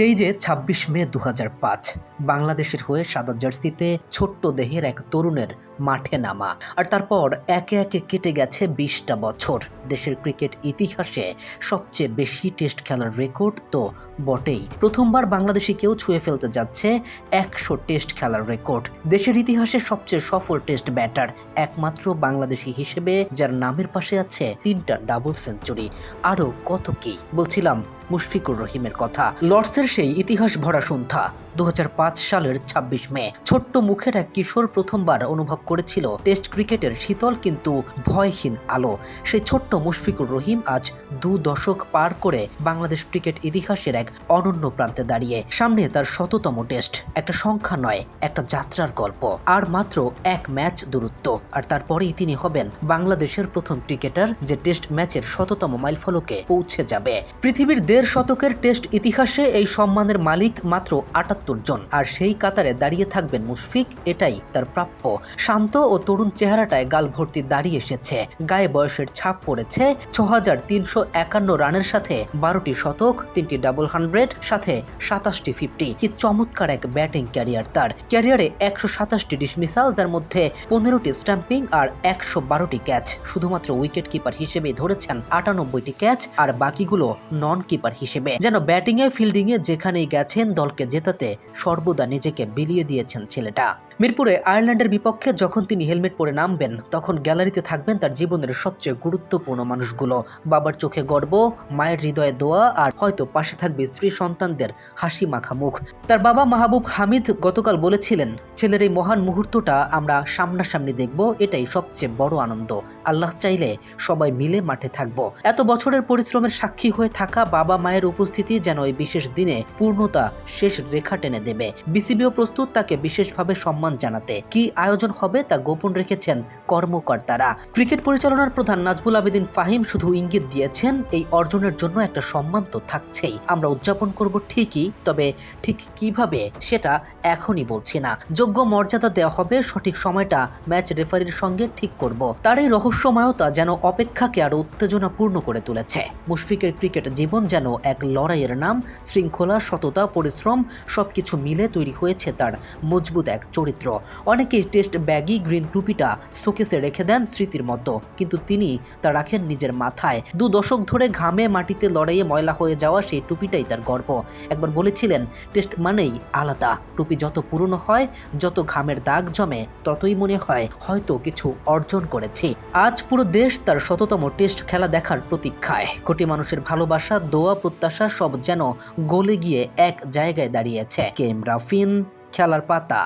সেই যে ২৬ মে দু হাজার পাঁচ, বাংলাদেশের হয়ে সাদা জার্সিতে ছোট্ট দেহের এক তরুণের মাঠে নামা। আর তারপর একে একে কেটে গেছে বিশটা বছর। দেশের ক্রিকেট ইতিহাসে সবচেয়ে বেশি টেস্ট খেলার রেকর্ড তো বটেই। প্রথমবার বাংলাদেশি কেউ ছুঁয়ে ফেলতে যাচ্ছে একশো টেস্ট খেলার রেকর্ড। দেশের ইতিহাসে সবচেয়ে সফল টেস্ট ব্যাটার একমাত্র বাংলাদেশি হিসেবে, যার নামের পাশে আছে তিনটা ডাবল সেঞ্চুরি। আরও কত কি? বলছিলাম মুশফিকুর রহিমের কথা। লর্ডসের সেই ইতিহাস ভরা সন্ধ্যা। দু হাজার পাঁচ সালের ২৬ মে। ছোট্ট মুখের এক কিশোর প্রথমবার অনুভব করেছিল টেস্ট ক্রিকেটের শীতল কিন্তু ভয়হীন আলো। সেই ছোট্ট মুশফিকুর রহিম আজ দু দশক পার করে বাংলাদেশ ক্রিকেট ইতিহাসের এক অনন্য প্রান্তে দাঁড়িয়ে। সামনে তার শততম টেস্ট। একটা সংখ্যা নয়, একটা যাত্রার গল্প। আর মাত্র এক ম্যাচ দূরত্ব। আর তারপরেই তিনি হবেন বাংলাদেশের প্রথম ক্রিকেটার যে টেস্ট ম্যাচের শততম মাইলফলকে পৌঁছে যাবে। পৃথিবীর দেড় শতকের টেস্ট ইতিহাসে এই সম্মানের মালিক মাত্র আটাত্তর জন। আর সেই কাতারে দাঁড়িয়ে থাকবেন মুশফিক, এটাই তার প্রাপ্য। শান্ত ও তরুণ চেহারাটায় গাল ভর্তি দাঁড়িয়ে এসেছে। গায়ে বয়সের ছাপ পড়েছে ছ হাজার তিনশো একান্ন রানের সাথে বারোটি শতক, তিনটি ডাবল হান্ড্রেড, সাথে সাতাশটি ফিফটি। কি চমৎকার এক ব্যাটিং ক্যারিয়ার তার। ক্যারিয়ারে একশো সাতাশটি ডিসমিসাল, যার মধ্যে পনেরোটি স্ট্যাম্পিং আর একশো বারোটি ক্যাচ। শুধুমাত্র উইকেট কিপার হিসেবেই ধরেছেন আটানব্বইটি ক্যাচ, আর বাকিগুলো নন কিপার হিসেবে। যেন ব্যাটিংয়ে, ফিল্ডিংয়ে যেখানেই গেছেন, দলকে জেতাতে সর্বদা নিজেকে বিলিয়ে দিয়েছেন ছেলেটা। মিরপুরে আয়ারল্যান্ডের বিপক্ষে যখন তিনি হেলমেট পরে নামবেন, তখন গ্যালারিতে থাকবেন তার জীবনের সবচেয়ে গুরুত্বপূর্ণ মানুষগুলো। বাবার চোখে গর্ব, মায়ের হৃদয়ে দোয়া আর হয়তো পাশে থাকবে স্ত্রী সন্তানদের হাসি মাখা মুখ। তার বাবা মাহবুব হামিদ গতকাল বলেছিলেন, ছেলের এই মহান মুহূর্তটা আমরা সামনাসামনি দেখব, এটাই সবচেয়ে বড় আনন্দ। আল্লাহ চাইলে সবাই মিলে মাঠে থাকব। এত বছরের পরিশ্রমের সাক্ষী হয়ে থাকা বাবা মায়ের উপস্থিতি যেন এই বিশেষ দিনে পূর্ণতা শেষ রেখা টেনে দেবে। বিসিবিও প্রস্তুত, তাকে বিশেষভাবে সম্মান জানাতে। কি আয়োজন হবে তা গোপন রেখেছেন কর্মকর্তারা। ক্রিকেট পরিচালনার প্রধান নাজবুল আবেদিন ফাহিম শুধু ইঙ্গিত দিয়েছেন, এই অর্জনের জন্য একটা সম্মান তো থাকছেই। আমরা উদযাপন করব ঠিকই, তবে ঠিক কীভাবে সেটা এখনই বলছি না। যোগ্য মর্যাদা দেওয়া হবে, সঠিক সময়টা ম্যাচ রেফারির সঙ্গে ঠিক করব। তার এই রহস্যময়তা যেন অপেক্ষাকে আরও উত্তেজনাপূর্ণ করে তুলেছে। মুশফিকের ক্রিকেট জীবন যেন এক লড়াইয়ের নাম, শৃঙ্খলা, সততা, পরিশ্রম, সবকিছু মিলে তৈরি হয়েছে তার মজবুত এক চরিত্র। অনেকেই টেস্ট ব্যাগি গ্রিন টুপিটা শোকেসে রেখে দেন স্মৃতির মতো কিন্তু তিনি তা রাখেন নিজের মাথায়। দু দশক ধরে ঘামে মাটিতে লড়াইয়ে ময়লা হয়ে যাওয়া সেই টুপিটাই তার গর্ব। একবার বলেছিলেন, টেস্ট মানেই আলাদা। টুপি যত পুরনো হয়, যত ঘামের দাগ জমে, ততই মনে হয় হয়তো কিছু অর্জন করেছি। আজ পুরো দেশ তার শততম টেস্ট খেলা দেখার প্রতীক্ষায়। কোটি মানুষের ভালোবাসা, দোয়া, প্রত্যাশা সব যেন গলে গিয়ে এক জায়গায় দাঁড়িয়েছে। কেম রাফিন, খেলার পাতা।